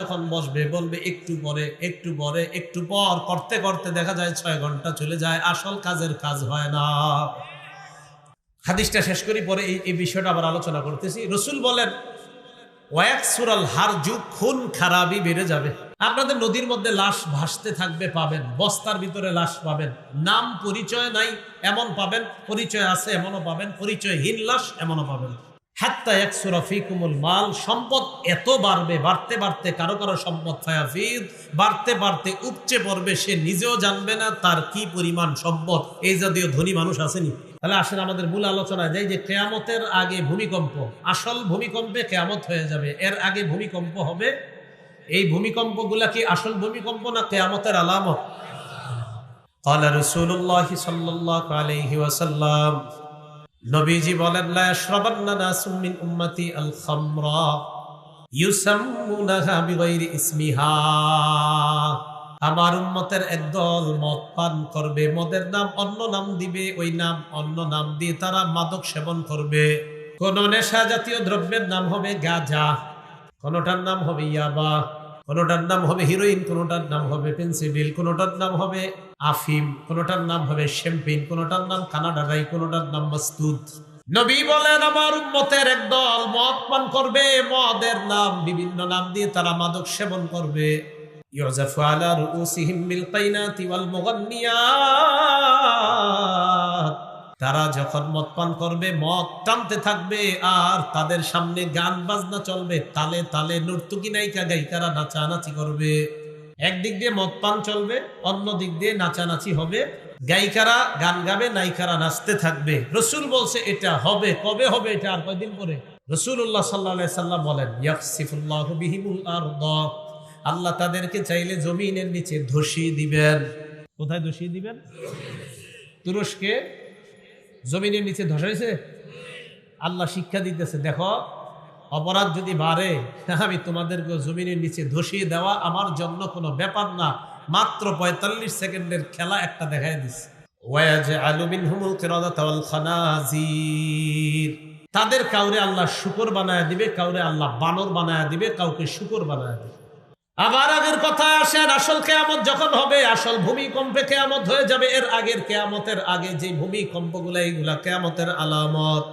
যখন বসবে, বলবে, একটু পরে একটু পরে, একটু পর। করতে করতে দেখা যায় ছয় ঘণ্টা চলে যায়, আসল কাজের কাজ হয় না। হাদিসটা শেষ করি, পরে এই বিষয়টা আবার আলোচনা করতেছি। রসুল বলেন খুন খারাপই বেড়ে যাবে। আপনাদের নদীর মধ্যে লাশ ভাসতে থাকবে, পাবেন। বস্তার ভিতরে লাশ পাবেন। নাম পরিচয় নাই, এমন পাবেন, পরিচয় আছে, এমনও পাবেন। পরিচয়হীন লাশ, এমনও পাবেন। হাত্তা এক সুরফিকুমুল মাল সম্পদ এত বাড়বে বাড়তে বাড়তে কারো কারো সম্পদ ফায়াফিদ বাড়তে বাড়তে উপচে পড়বে সে নিজেও জানবে না তার কি পরিমাণ সম্পদ এই জাতীয় ধনী মানুষ আসেনি তাহলে আসেন আমাদের মূল আলোচনায় যাই যে কেয়ামতের আগে ভূমিকম্প আসল ভূমিকম্পে কেয়ামত হয়ে যাবে এর আগে ভূমিকম্প হবে এই ভূমিকম্পগুলা কি আসল ভূমিকম্প না কেয়ামতের আলামত قال رسول الله صلى الله عليه وسلم নবীজি বলেন, লা ইয়াশরাবান্না নাসুম মিন উম্মতি আল খামরা ইউসাম্মুনাহা বিগাইরি ইসমিহা। আমার উম্মতের একদল মদ পান করবে, মদের নাম অন্য নাম দিবে, ওই নাম অন্য নাম দিয়ে তারা মাদক সেবন করবে। কোন নেশা জাতীয় দ্রব্যের নাম হবে গাঁজা, কোনটার নাম হবে ইয়াবা, কোনটার নাম হবে হিরোইন, কোনটার নাম হবে পেন্সিডিল কোনটার নাম হবে আফিম, কোনটার নাম হবে শ্যাম্পিন কোনটার নাম কানাডা কানাডারাই কোনটার নাম মাস্তুদ নবী বলেন, আমার উম্মতের একদল মদ পান করবে, মদের নাম, বিভিন্ন নাম দিয়ে তারা মাদক সেবন করবে। তারা যখন মদ পান করবে, মদ টানতে থাকবে, আর তাদের সামনে গান বাজনা চলবে, তালে তালে নর্তুকি নায়িকা গায়িকারা নাচানাচি করবে। একদিক দিয়ে মদ পান চলবে, অন্য দিক দিয়ে নাচানাচি হবে। গায়িকারা গান গাবে, নায়িকারা নাচতে থাকবে। রসুল বলছে, এটা হবে, কবে হবে এটা আর কয়দিন পরে? রসুল্লাহ সাল্লাহ সাল্লাম বলেন আরদ। আল্লাহ তাদেরকে চাইলে জমিনের নিচে ধসিয়ে দিবেন। কোথায় ধসিয়ে দিবেন? তুরস্কে। জমিনের নিচে ধসাইছে আল্লাহ শিক্ষা দিতেছে, দেখো অপরাধ যদি বাড়ে, আমি তোমাদেরকে জমিনের নিচে ধসিয়ে দেওয়া আমার জন্য কোনো ব্যাপার না। মাত্র পঁয়তাল্লিশ সেকেন্ডের খেলা একটা দেখাই দিচ্ছে তাদের কাউরে আল্লাহ শুকর বানায় দিবে, কাউরে আল্লাহ বানর বানায় দিবে, কাউকে শুকর বানায় দিবে। আবার আগের কথা আসেন আসল কেয়ামত যখন হবে, আসল ভূমিকম্পে কেয়ামত হয়ে যাবে। এর আগের কেয়ামতের আগে যে ভূমিকম্পগুলা, এইগুলা কেয়ামতের আলামত।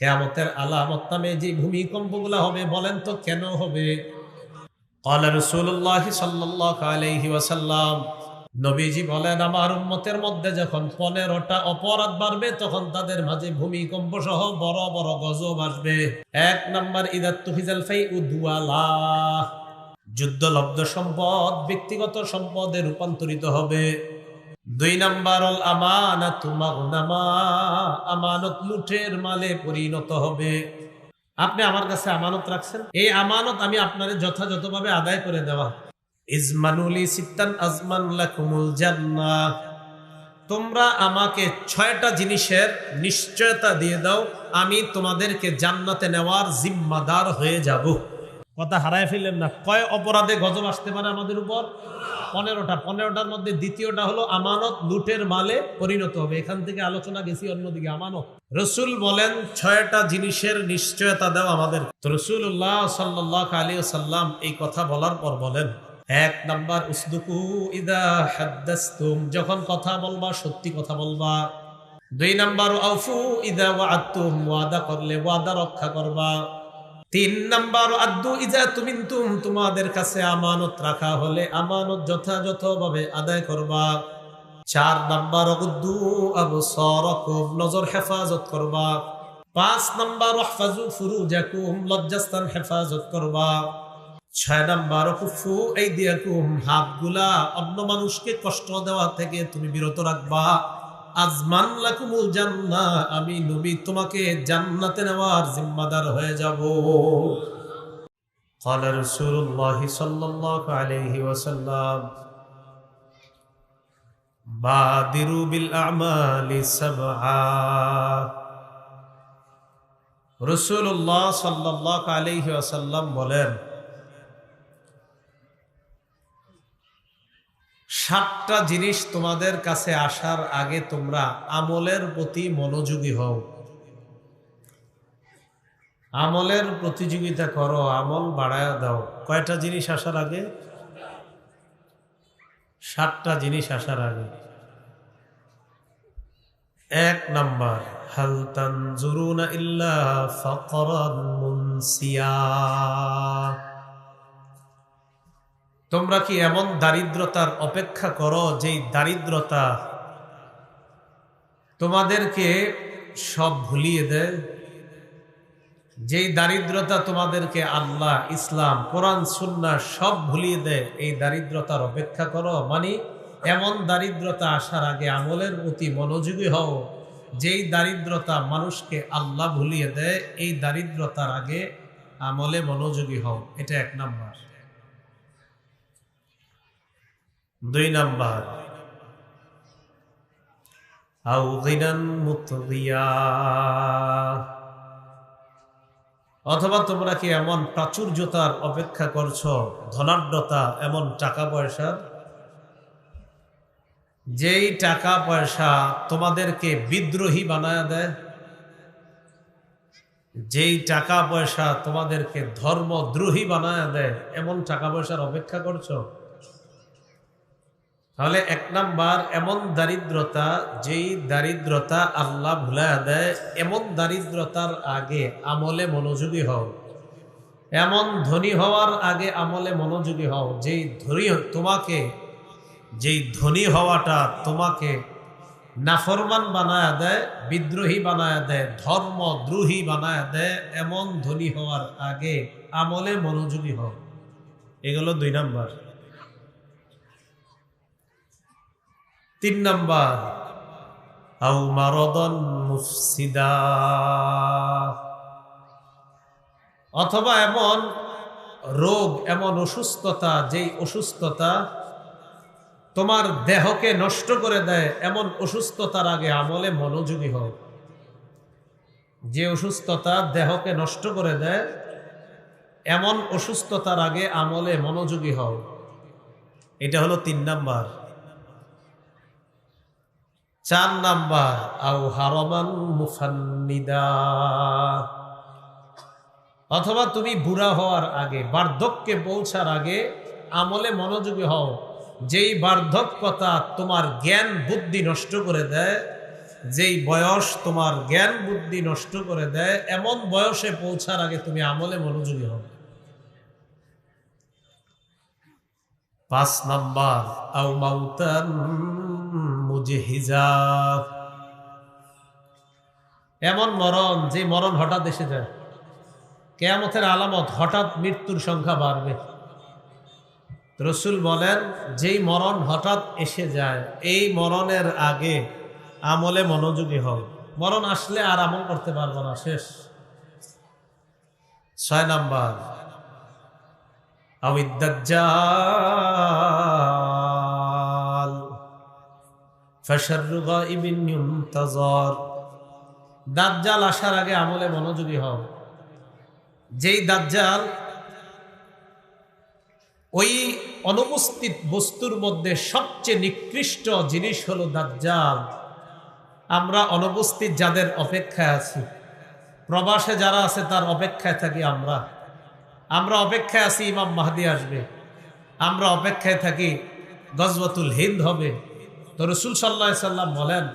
কেয়ামতের আলামত নামে যে ভূমিকম্পগুলা হবে বলেন তো কেন হবে قال رسول الله صلى الله عليه وسلم নবীজি বলেন আমার উম্মতের মধ্যে যখন পনেরোটা অপরাধ বাড়বে তখন তাদের মাঝে ভূমিকম্প সহ বড় বড় গজব আসবে এক নাম্বার ইদাত তুহিজাল ফাই উদুয়ালা যুদ্ধলব্ধ সম্পদ ব্যক্তিগত সম্পদে রূপান্তরিত হবে দুই নাম্বার অল আমানাত আমানত লুঠের মালে পরিণত হবে। আপনি আমার কাছে আমানত রাখছেন? এই আমানত আমি আপনারে যথাযথভাবে আদায় করে দেওয়া। ইজমানুলি সিত্তান আজমান তোমরা আমাকে ছয়টা জিনিসের নিশ্চয়তা দিয়ে দাও, আমি তোমাদেরকে জান্নাতে নেওয়ার জিম্মাদার হয়ে যাব। কথা হারায় ফেললেন না। কয় অপরাধে গজব আসতে পারে আমাদের উপর? পনেরোটা। পনেরোটার মধ্যে দ্বিতীয়টা হলো আমানত, লুটের মালে পরিণত হবে। এখান থেকে আলোচনা গেছি অন্যদিকে, আমানত। রসুল বলেন, ছয়টা জিনিসের নিশ্চয়তা দাও আমাদের। রসুল্লাহ সাল্লাহ আলী সাল্লাম এই কথা বলার পর বলেন, এক নাম্বার, উসদুকু ইদা হাদ্দাস্তুম। যখন কথা বলবা, সত্যি কথা বলবা। দুই নাম্বার, আউফু ইদা ওয়াআতুম ওয়াদা করলে ওয়াদা রক্ষা করবা। তিন নাম্বার, আদু ইজা তুমি তুম তোমাদের কাছে আমানত রাখা হলে আমানত যথাযথভাবে আদায় করবা। চার নাম্বার অগুদ্দু আবু সরকুম নজর হেফাজত করবা। পাঁচ নাম্বার ফুরু ফুরুজাকুম, লজ্জাস্থান হেফাজত করবা। ছয় নাম্বার, কুফু এই দিয়াকুম হাতগুলা অন্য মানুষকে কষ্ট দেওয়া থেকে তুমি বিরত রাখবা। আজমান লাকুমুল জান্না আমি নবী তোমাকে জান্নাতে নেওয়ার জিম্মাদার হয়ে যাব قال رسول الله صلى الله عليه وسلم بادروا بالأعمال سبعا رسول الله صلى الله عليه وسلم বলেন সাতটা জিনিস তোমাদের কাছে আসার আগে তোমরা আমলের প্রতি মনোযোগী হও। আমলের প্রতিযোগিতা করো, আমল বাড়ায় দাও। কয়টা জিনিস আসার আগে? সাতটা জিনিস আসার আগে। এক নাম্বার, হাল তানজুরুনা ইল্লা ফাকরান মুনসিয়া। তোমরা কি এমন দারিদ্রতার অপেক্ষা করো যেই দারিদ্রতা তোমাদেরকে সব ভুলিয়ে দেয়? যেই দারিদ্রতা তোমাদেরকে আল্লাহ, ইসলাম, কোরআন সুন্না সব ভুলিয়ে দেয়, এই দারিদ্রতার অপেক্ষা করো। মানে এমন দারিদ্রতা আসার আগে আমলের প্রতি মনোযোগী হও। যেই দারিদ্রতা মানুষকে আল্লাহ ভুলিয়ে দেয়, এই দারিদ্রতার আগে আমলে মনোযোগী হও। এটা এক নাম্বার। দুই নাম্বার। অথবা তোমরা কি এমন প্রাচুর্যতার অপেক্ষা করছ, ধনাঢ্যতা, এমন টাকা পয়সার? যেই টাকা পয়সা তোমাদেরকে বিদ্রোহী বানায় দেয়, যেই টাকা পয়সা তোমাদেরকে ধর্মদ্রোহী বানায় দেয়, এমন টাকা পয়সার অপেক্ষা করছ? তাহলে এক নাম্বার, এমন দারিদ্রতা যেই দারিদ্রতা আল্লাহ ভুলায় দেয়, এমন দারিদ্রতার আগে আমলে মনোযোগী হও। এমন ধনী হওয়ার আগে আমলে মনোযোগী হও, যেই ধনী তোমাকে, যেই ধনী হওয়াটা তোমাকে নাফরমান বানায় দেয়, বিদ্রোহী বানায় দেয়, ধর্মদ্রোহী বানায় দেয়, এমন ধনী হওয়ার আগে আমলে মনোযোগী হও। এগুলো দুই নাম্বার। তিন নাম্বার আউ মুফসিদা। অথবা এমন রোগ, এমন অসুস্থতা, যেই অসুস্থতা তোমার দেহকে নষ্ট করে দেয়, এমন অসুস্থতার আগে আমলে মনোযোগী হও। যে অসুস্থতা দেহকে নষ্ট করে দেয়, এমন অসুস্থতার আগে আমলে মনোযোগী হও। এটা হলো তিন নাম্বার। চার নাম্বার আউ হারমান মুফান্নিদা অথবা তুমি বুড়া হওয়ার আগে, বার্ধক্যে পৌঁছার আগে আমলে মনোযোগী হও। যেই বার্ধক্যতা তোমার জ্ঞান বুদ্ধি নষ্ট করে দেয়, যেই বয়স তোমার জ্ঞান বুদ্ধি নষ্ট করে দেয়, এমন বয়সে পৌঁছার আগে তুমি আমলে মনোযোগী হও। পাঁচ নাম্বার আউ মাউতান মুজহিজা এমন মরণ যে মরণ হঠাৎ এসে যায়। কেয়ামতের আলামত হঠাৎ মৃত্যুর সংখ্যা বাড়বে। রসুল বলেন, যেই মরণ হঠাৎ এসে যায়, এই মরণের আগে আমলে মনোযোগী হও। মরণ আসলে আর আমল করতে পারব না, শেষ। ছয় নাম্বার আবিদ্দাজ্জাল ফাশাররু গাইবিন ইউনতাজার দাজ্জাল আসার আগে আমলে মনোযোগী হও। যেই দাজ্জাল ওই অনুপস্থিত বস্তুর মধ্যে সবচেয়ে নিকৃষ্ট জিনিস হলো দাজ্জাল। আমরা অনুপস্থিত যাদের অপেক্ষায় আছি। প্রবাসে যারা আছে তার অপেক্ষায় থাকি আমরা। আমরা অপেক্ষায় আছি ইমাম মাহাদি আসবে। আমরা অপেক্ষায় থাকি গজবতুল হিন্দ হবে। তো রসুল সাল্লাহ সাল্লাম বলেন,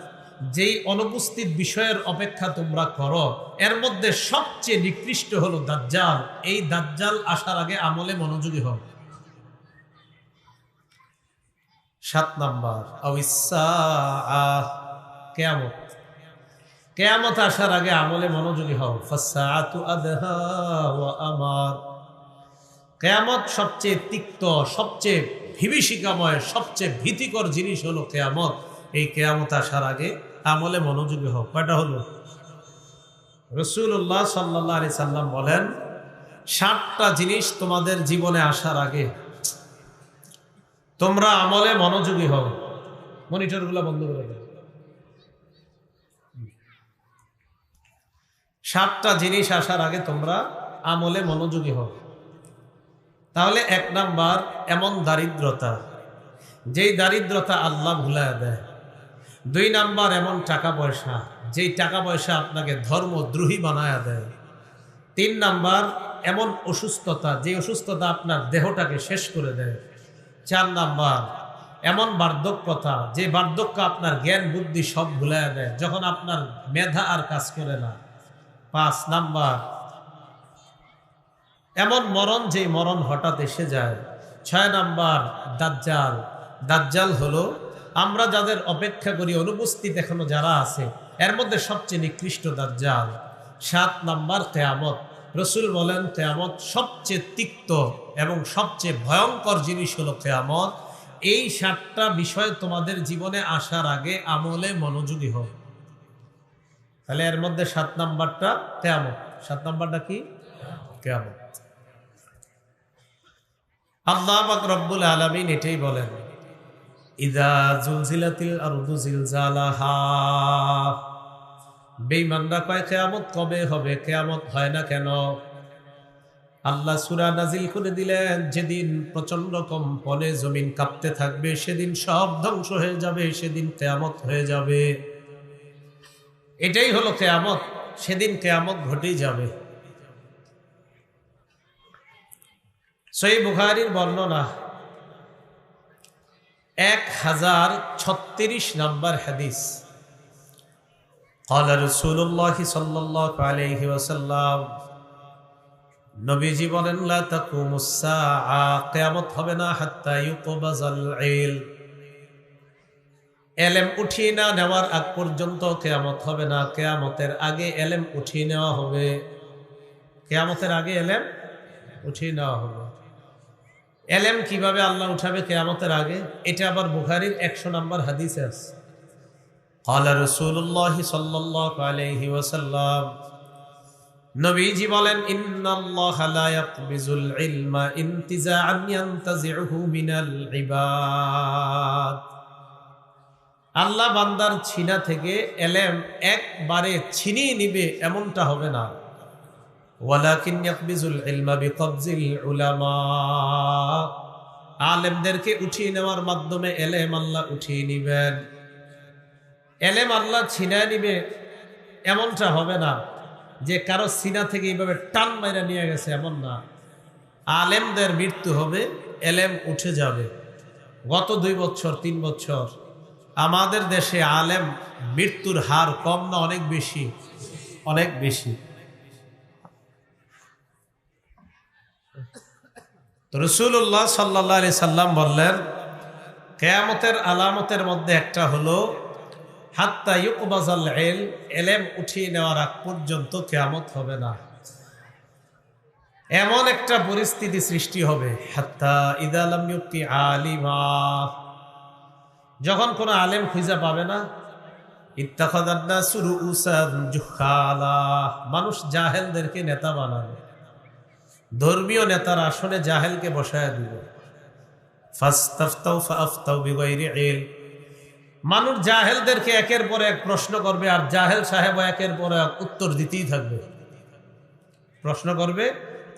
যেই অনুপস্থিত বিষয়ের অপেক্ষা তোমরা করো, এর মধ্যে সবচেয়ে নিকৃষ্ট হলো দাজ্জাল। এই দাজ্জাল আসার আগে আমলে মনোযোগী হোক সাত নাম্বার কেয়ামত। কেয়ামত আসার আগে আমলে মনোযোগী হও। আমার কেয়ামত সবচেয়ে তিক্ত, সবচেয়ে ভিবিষিকাময় সবচেয়ে ভীতিকর জিনিস হলো কেয়ামত। এই কেয়ামত আসার আগে আমলে মনোযোগী হোক কয়টা হলো? রসুল্লাহ সাল্লাহ আলি সাল্লাম বলেন ষাটটা জিনিস তোমাদের জীবনে আসার আগে তোমরা আমলে মনোযোগী হও। মনিটরগুলো বন্ধ করে সাতটা জিনিস আসার আগে তোমরা আমলে মনোযোগী হও। তাহলে এক নাম্বার এমন দারিদ্রতা, যেই দারিদ্রতা আল্লাহ ভুলায় দেয়। দুই নাম্বার এমন টাকা পয়সা, যেই টাকা পয়সা আপনাকে ধর্মদ্রোহী বানায় দেয়। তিন নাম্বার এমন অসুস্থতা যে অসুস্থতা আপনার দেহটাকে শেষ করে দেয়। চার নাম্বার এমন বার্ধক্যতা যে বার্ধক্য আপনার জ্ঞান, বুদ্ধি সব ভুলাই দেয়, যখন আপনার মেধা আর কাজ করে না। পাঁচ নাম্বার এমন মরণ যে মরণ হঠাৎ এসে যায়। ছয় নাম্বার, দাজ্জাল। দাজ্জাল হলো, আমরা যাদের অপেক্ষা করি, অনুপস্থিত এখনও যারা আছে, এর মধ্যে সবচেয়ে নিকৃষ্ট দাজ্জাল। সাত নাম্বার, কেয়ামত। রসুল বলেন তেয়ামত সবচেয়ে তিক্ত এবং সবচেয়ে ভয়ঙ্কর জিনিস হলো কেয়ামত। এই সাতটা বিষয় তোমাদের জীবনে আসার আগে আমলে মনোযোগী হোক তাহলে এর মধ্যে সাত নাম্বারটা কেয়ামত। সাত নাম্বারটা কি? কেয়ামত। আল্লাহ রব্বুল আলামিন এটাই বলেন, ইদা জুলজিলাতিল আরদু জিলজালাহা। বেঈমানরা কয়, কেয়ামত কবে হবে? কেয়ামত হয় না কেন? আল্লাহ সুরা নাজিল করে দিলেন, যেদিন প্রচণ্ড কম্পনে জমিন কাঁপতে থাকবে, সেদিন সব ধ্বংস হয়ে যাবে, সেদিন কেয়ামত হয়ে যাবে। এটাই হলো কেয়ামত, সেদিন কেয়ামত ঘটেই যাবে। সই বুখারির বর্ণনা এক হাজার ছত্রিশ নম্বর হাদিস قال رسول الله صلى الله عليه وسلم নবীজি বলেন লা তাকুমুস সাআ কিয়ামত হবে না হাত্তা ইউকবাজাল ইল এলেম উঠিয়ে না নেওয়ার আগ পর্যন্ত কেয়ামত হবে না কেয়ামতের আগে এলেম উঠিয়ে নেওয়া হবে কেয়ামতের আগে এলেম উঠিয়ে নেওয়া হবে এলেম কিভাবে আল্লাহ উঠাবে কেয়ামতের আগে এটা আবার বুখারির একশো নম্বর হাদিসে আছে قال رسول الله صلى الله عليه وسلم নবীজি বলেন ইন্নাল্লাহ লা ইয়াকবিজুল ইলমা ইনতিজাআন ইয়ানতাজিউহু মিনাল ইবাদ আল্লাহ বান্দার ছিনা থেকে এলেম একবারে ছিনিয়ে নিবে এমনটা হবে না ওয়ালাকিন ইয়াকবিজুল ইলমা বিকবজিল উলামা। আলেমদেরকে উঠিয়ে নেওয়ার মাধ্যমে এলেম আল্লাহ উঠিয়ে নিবেন। এলেম আল্লাহ ছিনায় নিবে, এমনটা হবে না যে কারও সিনা থেকে এইভাবে টান মাইরা নিয়ে গেছে, এমন না। আলেমদের মৃত্যু হবে, এলেম উঠে যাবে। গত দুই বছর, তিন বছর আমাদের দেশে আলেম মৃত্যুর হার কম না অনেক বেশি? অনেক বেশি। রসুল্লাহ সাল্লাহ আলি সাল্লাম বললেন, কেয়ামতের আলামতের মধ্যে একটা হলো, হাত্তা ইউকবাজাল এল এলেম উঠিয়ে নেওয়ার আগ পর্যন্ত কেয়ামত হবে না। এমন একটা পরিস্থিতি সৃষ্টি হবে, হাত্তা ইদালাম ইউক্তি আলিমা। যখন কোনো আলেম খুঁজে পাবে না ইত্তাখাদান্না সুরু উসান জুখালা মানুষ জাহেলদেরকে নেতা বানাবে। ধর্মীয় নেতার আসনে জাহেলকে বসায় দিব মানুষ জাহেলদেরকে একের পর এক প্রশ্ন করবে, আর জাহেল সাহেব একের পর এক উত্তর দিতেই থাকবে। প্রশ্ন করবে,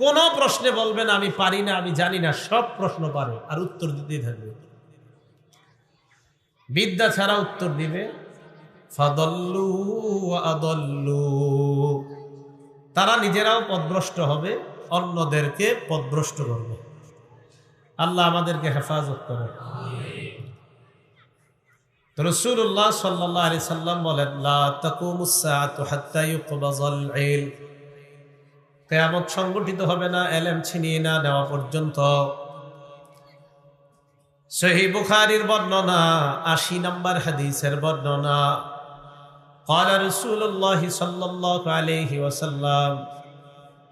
কোন প্রশ্নে বলবেন আমি পারি না, আমি জানি না, সব প্রশ্ন পারে, আর উত্তর দিতেই থাকবে। বিদ্যা ছাড়া উত্তর দিবে তারা নিজেরাও পদভ্রষ্ট হবে। অন্যদেরকে পদভ্রষ্ট করবে আল্লাহ আমাদেরকে হেফাজত করে তো রসুল্লাহ সাল্লাহ আলি সাল্লাম বলেন কেয়ামত সংগঠিত হবে না এলেম ছিনিয়ে না নেওয়া পর্যন্ত সহি বুখারির বর্ণনা আশি নম্বর হাদিসের বর্ণনা قال رسول الله صلى الله عليه وسلم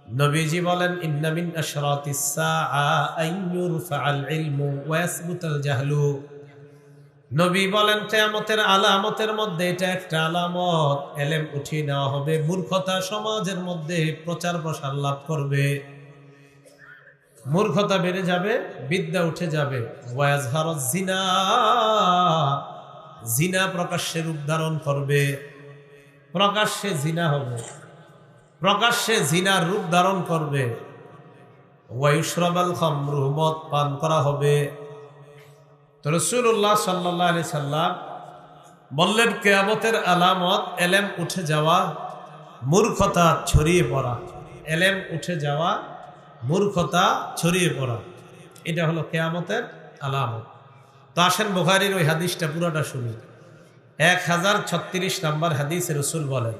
নবীজি বলেন, ইন্না মিন আশরাতিস সাআ আন ইউরফাআল ইলমু ওয়া ইয়াসবুতাল জাহলু। নবী বলেন, কেয়ামতের আলামতের মধ্যে এটা একটা আলামত। এলেম উঠিয়ে নেওয়া হবে, মূর্খতা সমাজের মধ্যে প্রচার প্রসার লাভ করবে। মূর্খতা বেড়ে যাবে, বিদ্যা উঠে যাবে। জিনা জিনা প্রকাশ্যে রূপ ধারণ করবে। প্রকাশ্যে জিনা হবে। প্রকাশ্যে জিনার রূপ ধারণ করবে। ওয়াইশরাবাল খামরু মদ পান করা হবে। তো রসুল্লাহ সাল্লাহ আলি সাল্লাম বললেন, কেয়ামতের আলামত, এলেম উঠে যাওয়া, মূর্খতা ছড়িয়ে পড়া। এলেম উঠে যাওয়া, মূর্খতা ছড়িয়ে পড়া। এটা হলো কেয়ামতের আলামত। তো আসেন বোখারির ওই হাদিসটা পুরোটা শুনি। এক হাজার ছত্রিশ নম্বর হাদিস রসুল বলেন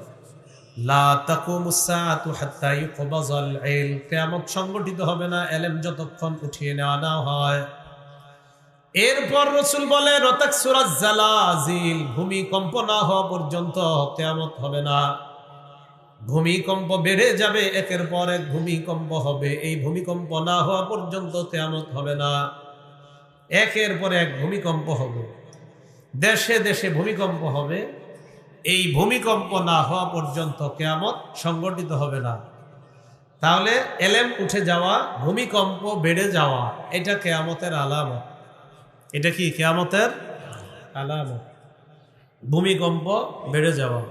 কিয়ামত সংগঠিত হবে না, এলেম যতক্ষণ উঠিয়ে নেওয়া না হয়। এরপর রসুল বলে, রতাক সুরাজ জালাজিল, ভূমিকম্প না হওয়া পর্যন্ত কেয়ামত হবে না। ভূমিকম্প বেড়ে যাবে, একের পর এক ভূমিকম্প হবে। এই ভূমিকম্প না হওয়া পর্যন্ত কেয়ামত হবে না। একের পর এক ভূমিকম্প হবে। দেশে দেশে ভূমিকম্প হবে। এই ভূমিকম্প না হওয়া পর্যন্ত কেয়ামত সংগঠিত হবে না। তাহলে এলেম উঠে যাওয়া, ভূমিকম্প বেড়ে যাওয়া, এটা কেয়ামতের আলামত। এটা কি কেয়ামতের আলামত? ভূমিকম্প বেড়ে যাওয়া।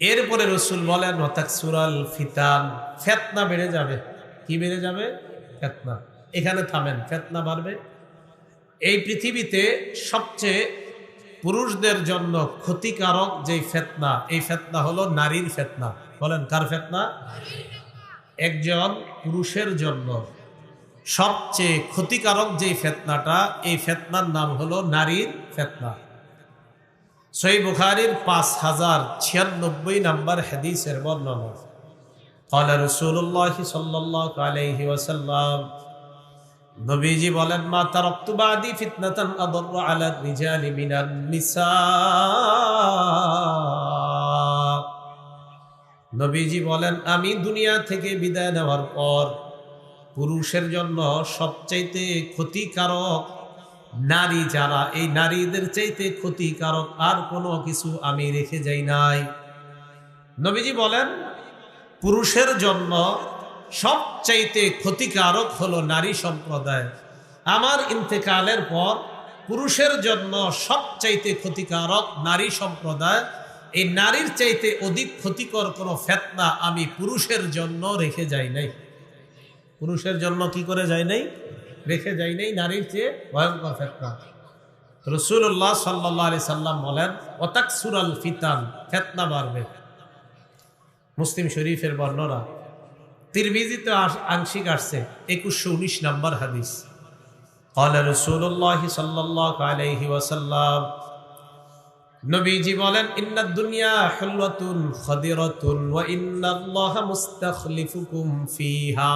এরপরে রসুল বলেন সুরাল ফিতান ফেতনা বেড়ে যাবে। কি বেড়ে যাবে? ফেতনা। এখানে থামেন, ফেতনা বাড়বে। এই পৃথিবীতে সবচেয়ে পুরুষদের জন্য ক্ষতিকারক যেই ফেতনা এই ফেতনা হলো নারীর ফেতনা বলেন কার ফেতনা একজন পুরুষের জন্য সবচেয়ে ক্ষতিকারক যেই ফেতনাটা এই ফেতনার নাম হলো নারীর ফেতনা সই বুখারির পাঁচ হাজার ছিয়ানব্বই নাম্বার হাদিসের বর্ণনা قال رسول الله صلى الله عليه وسلم নবীজি বলেন, মা তারাক্তু বাদি ফিতনাতান নবীজি বলেন, আমি দুনিয়া থেকে বিদায় নেওয়ার পর পুরুষের জন্য সবচাইতে ক্ষতিকারক নারী যারা, এই নারীদের চাইতে ক্ষতিকারক আর কোনো কিছু আমি রেখে যাই নাই। নবীজি বলেন, পুরুষের জন্য সবচাইতে ক্ষতিকারক হলো নারী সম্প্রদায়। আমার ইন্তেকালের পর পুরুষের জন্য সবচাইতে ক্ষতিকারক নারী সম্প্রদায়। এই নারীর চাইতে অধিক ক্ষতিকর কোনো ফেতনা আমি পুরুষের জন্য রেখে যাই নাই। পুরুষের জন্য কি করে যাই নাই? রেখে যাই নাই নারীর চেয়ে ভয়ঙ্কর ফেতনা। রসুল্লাহ সাল্লাহ আলি সাল্লাম বলেন অতাক সুরাল ফিতান ফেতনা বাড়বে। মুসলিম শরীফের বর্ণনা তিরমিজিতে আংশিক আসছে একুশশো উনিশ নম্বর হাদিস قال رسول الله صلى الله عليه وسلم নবীজি বলেন ইন্না দুনিয়া হুলওয়াতুন খাদিরাতুন ওয়া ইন্নাল্লাহা মুস্তাখলিফুকুম ফিহা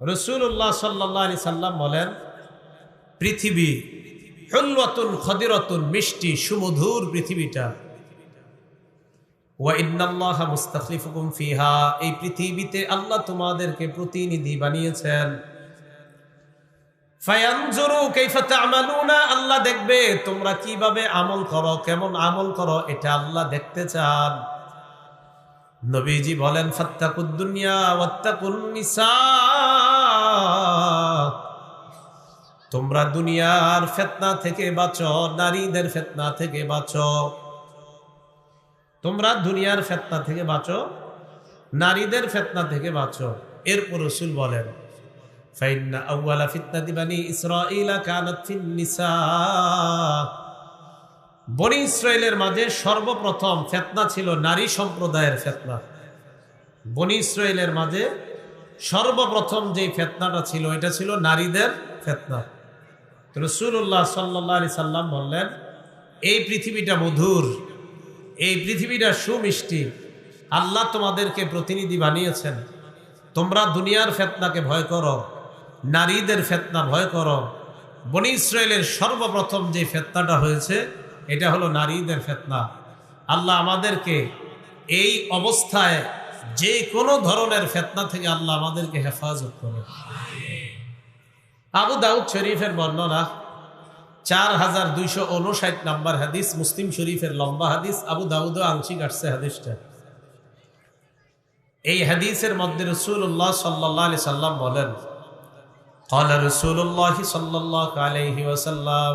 রাসূলুল্লাহ সাল্লাল্লাহু আলাইহি সাল্লাম বলেন পৃথিবী হুলওয়াতুন খাদিরাতুন মিষ্টি সুমধুর পৃথিবীটা ফিহা, এই পৃথিবীতে আল্লাহ তোমাদেরকে প্রতিনিধি বানিয়েছেন। আল্লাহ দেখবে তোমরা কীভাবে আমল করো, কেমন আমল করো, এটা আল্লাহ দেখতে চান। নবীজি বলেন ফত্তাকুদ্দুনিয়া তোমরা দুনিয়ার ফেতনা থেকে বাঁচো, নারীদের ফেতনা থেকে বাঁচো। তোমরা দুনিয়ার ফেতনা থেকে বাঁচো, নারীদের ফেতনা থেকে বাঁচো। এরপর রসুল বলেন, ফাইন্না আউয়ালা ফিতনা দিবানি ইসরাইলা কানাত ফিন নিসা। বনি মাঝে সর্বপ্রথম ফেতনা ছিল নারী সম্প্রদায়ের ফেতনা। বনি ইসরায়েলের মাঝে সর্বপ্রথম যে ফেতনাটা ছিল, এটা ছিল নারীদের ফেতনা। রসুল্লাহ সাল্লাহ সাল্লাম বললেন, এই পৃথিবীটা মধুর এই পৃথিবীটা সুমিষ্টি। আল্লাহ তোমাদেরকে প্রতিনিধি বানিয়েছেন। তোমরা দুনিয়ার ফেতনাকে ভয় করো, নারীদের ফেতনা ভয় করো। বনি ইসরায়েলের সর্বপ্রথম যে ফেতনাটা হয়েছে, এটা হলো নারীদের ফেতনা। আল্লাহ আমাদেরকে এই অবস্থায় যে কোনো ধরনের ফেতনা থেকে আল্লাহ আমাদেরকে হেফাজত করে আবু দাউদ শরীফের বর্ণনা চার হাজার দুইশো উনষাট নাম্বার হাদিস মুসলিম শরীফের লম্বা হাদিস আবু দাউদ আংশিক আসছে হাদিসটা এই হাদিসের মধ্যে রসুল্লাহ সাল্লাহ আলি সাল্লাম বলেন قال رسول الله صلى الله عليه وسلم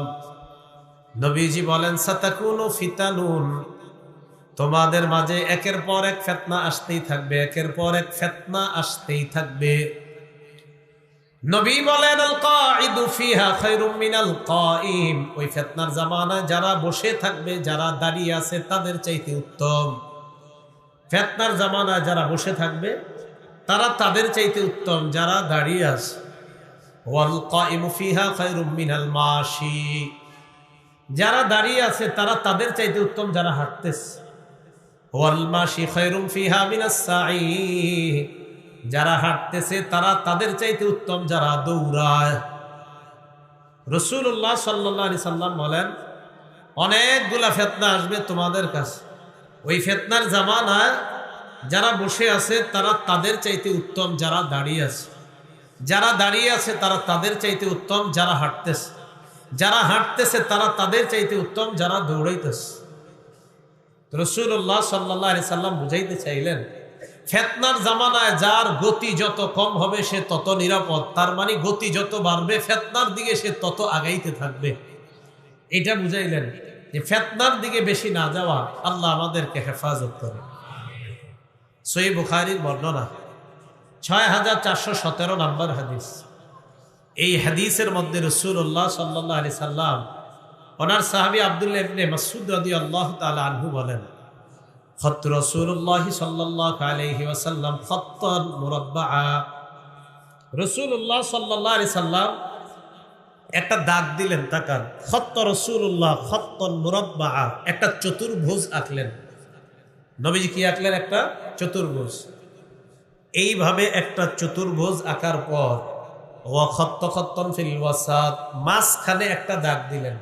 নবীজি বলেন সাতাকুনু ফিতানুন তোমাদের মাঝে একের পর এক ফেতনা আসতেই থাকবে একের পর এক ফেতনা আসতেই থাকবে নবী বলেন আল কাঈদু ফিহা খায়রুম মিনাল ওই ফিতনার জামানায় যারা বসে থাকবে, যারা দাঁড়িয়ে আছে, তাদের চাইতে উত্তম। ফেতনার জামানায় যারা বসে থাকবে, তারা তাদের চাইতে উত্তম, যারা দাঁড়িয়ে আছে। যারা দাঁড়িয়ে আছে, তারা তাদের চাইতে উত্তম, যারা হাঁটতেছে। ওয়াল মাশি খায়রুম ফিহা মিনাস সাই যারা হাঁটতেছে, তারা তাদের চাইতে উত্তম যারা দৌড়ায়। রসুল্লাহ সাল্লাহ সাল্লাম বলেন, অনেকগুলা ফেতনা আসবে তোমাদের কাছে। ওই ফেতনার জামানায় যারা বসে আছে, তারা তাদের চাইতে উত্তম যারা দাঁড়িয়ে আছে। যারা দাঁড়িয়ে আছে, তারা তাদের চাইতে উত্তম যারা হাঁটতেছে। যারা হাঁটতেছে, তারা তাদের চাইতে উত্তম যারা দৌড়াইতেছে। রসুল্লাহ সাল্লাহ সাল্লাম বুঝাইতে চাইলেন ফেতনার জামানায় যার গতি যত কম হবে, সে তত নিরাপদ। তার মানে গতি যত বাড়বে, ফেতনার দিকে সে তত আগাইতে থাকবে। এটা বুঝাইলেন যে ফেতনার দিকে বেশি না যাওয়া আল্লাহ আমাদেরকে হেফাজত করে। সই বুখারির বর্ণনা ছয় হাজার চারশো সতেরো নম্বর হাদিস। এই হাদিসের মধ্যে রসুল্লাহ সাল্লাহ আলি সাল্লাম, ওনার সাহাবি আবদুল্লাহ মাসুদ রাদি আল্লাহ তালা আনহু বলেন খত রসুল্লাহ সাল্লাহ আলহি ওয়াসাল্লাম খত্তন মুরব্বা রসুল্লাহ সাল্লাহ আলি একটা দাগ দিলেন তাকান। খত্ত রসুল্লাহ খত্তন মুরব্বা একটা চতুর্ভুজ আঁকলেন। নবীজি কি আঁকলেন একটা? চতুর্ভুজ। এইভাবে একটা চতুর্ভুজ আঁকার পর ও খত্ত খত্তন ফিল ওয়াসাদ মাঝখানে একটা দাগ দিলেন।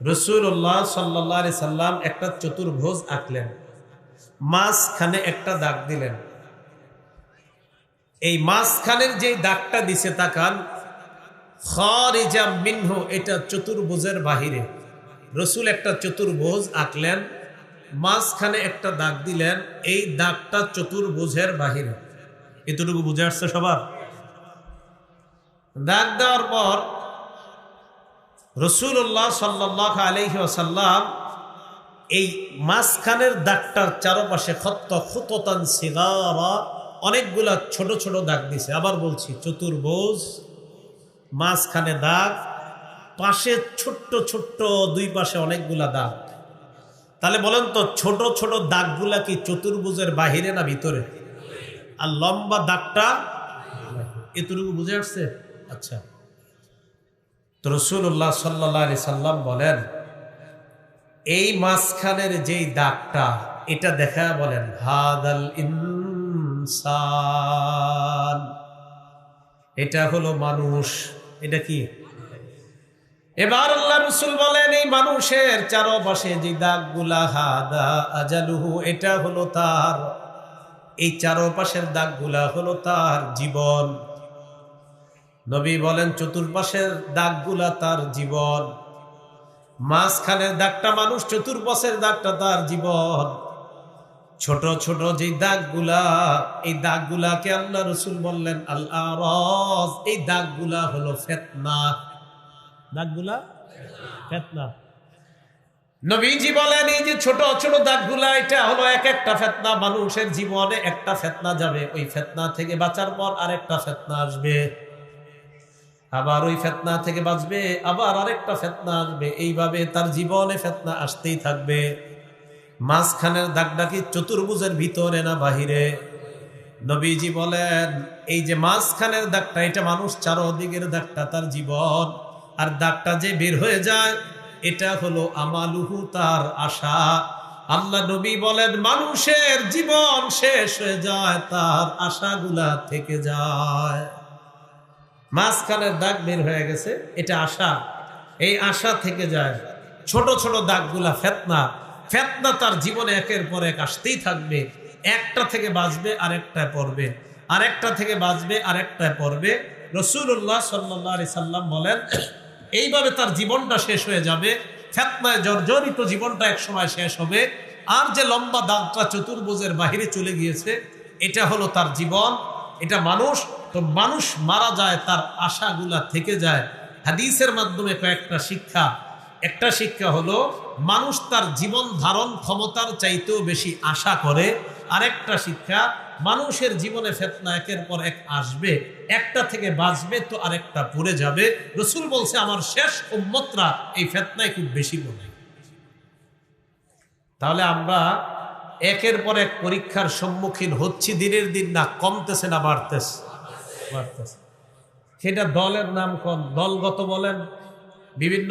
রসুল্লাহ সাল্লাহ সাল্লাম একটা চতুর্ভুজ আঁকলেন। মাঝখানে একটা দাগ দিলেন। এই মাঝখানের যে দাগটা দিছে তাকান খরিজা মিনহু, এটা চতুর্ভুজের বাহিরে। রসুল একটা চতুর্ভুজ আঁকলেন, মাঝখানে একটা দাগ দিলেন, এই দাগটা চতুর্ভুজের বাহিরে। এতটুকু বুঝে আসছে সবার? দাগ দেওয়ার পর রসুল্লাহ সাল্লাহ আলহি আসাল্লাম এই মাঝখানের দাগটার চারপাশে খত্ত খুততান সিগারা অনেকগুলা ছোট ছোট দাগ দিছে। আবার বলছি, চতুর্ভুজ, মাঝখানে দাগ, পাশে ছোট্ট ছোট্ট দুই পাশে অনেকগুলা দাগ। তাহলে বলেন তো, ছোট ছোট দাগগুলা কি চতুর্ভুজের বাহিরে না ভিতরে? আর লম্বা দাগটা? এতটুকু বুঝে আসছে? আচ্ছা। তো রসুল্লাহ সাল্লি সাল্লাম বলেন এই মাঝখানের যেই দাগটা, এটা দেখা বলেন, হাদাল ইনসান। এটা হলো মানুষ, এটা কি? এবার আল্লাহ রসুল বলেন, এই মানুষের চারপাশে যে দাগগুলা, হাদা আজালুহু, এটা হলো তার, এই চারপাশের দাগগুলা হলো তার জীবন। নবী বলেন, চতুর্পাশের দাগগুলা তার জীবন। মাঝখানের দাগটা মানুষ, চতুর্পাশের দাগটা তার জীবন। ছোট ছোট যে দাগগুলা, এই দাগগুলাকে আল্লাহ রসুল বললেন আল্লাহ এই দাগগুলা হলো ফেতনা। দাগগুলা? ফেতনা। নবীজি বলেন, এই যে ছোট ছোট দাগগুলা, এটা হলো এক একটা ফেতনা। মানুষের জীবনে একটা ফেতনা যাবে। ওই ফেতনা থেকে বাঁচার পর আরেকটা ফেতনা আসবে। আবার ওই ফেতনা থেকে বাঁচবে, আবার আরেকটা ফেতনা আসবে। এইভাবে তার জীবনে ফেতনা আসতেই থাকবে। মাঝখানের দাগটা কি চতুর্ভুজের ভিতরে না বাহিরে? নবীজি বলেন, এই যে মাঝখানের দাগটা, এটা মানুষ চারোদিকের দাগটা, তার জীবন। আর দাগটা যে বের হয়ে যায়, এটা হলো আমালুহু তার আশা। আল্লাহ নবী বলেন, মানুষের জীবন শেষ হয়ে যায়, তার আশাগুলা থেকে যায়। মাঝখানের দাগ বের হয়ে গেছে, এটা আশা। এই আশা থেকে যায়, ছোট ছোট দাগগুলা ফেতনা। ফেতনা তার জীবনে একের পর এক আসতেই থাকবে। একটা থেকে বাঁচবে আর আরেকটায় পড়বে। আরেকটা থেকে বাঁচবে আরেকটায় পড়বে। রসুল্লাহ সাল্লি সাল্লাম বলেন, এইভাবে তার জীবনটা শেষ হয়ে যাবে। ফেতনায় জর্জরিত জীবনটা এক সময় শেষ হবে। আর যে লম্বা দাগটা চতুর্ভুজের বাহিরে চলে গিয়েছে, এটা হলো তার জীবন। এটা মানুষ তো মানুষ মারা যায়, তার আশাগুলা থেকে যায়। হাদিসের মাধ্যমে কয়েকটা শিক্ষা। একটা শিক্ষা হলো, মানুষ তার জীবন ধারণ ক্ষমতার চাইতেও বেশি আশা করে। আরেকটা শিক্ষা, মানুষের জীবনে ফেতনা একের পর এক আসবে। একটা থেকে বাঁচবে তো আরেকটা পড়ে যাবে। রসুল বলছে, আমার শেষ উম্মতরা এই ফেতনায় খুব বেশি বলে তাহলে আমরা একের পর এক পরীক্ষার সম্মুখীন হচ্ছি, দিনের দিন না, কমতেছে না, বাড়তেছে। সেটা দলের নাম কোন দলগত বলেন বিভিন্ন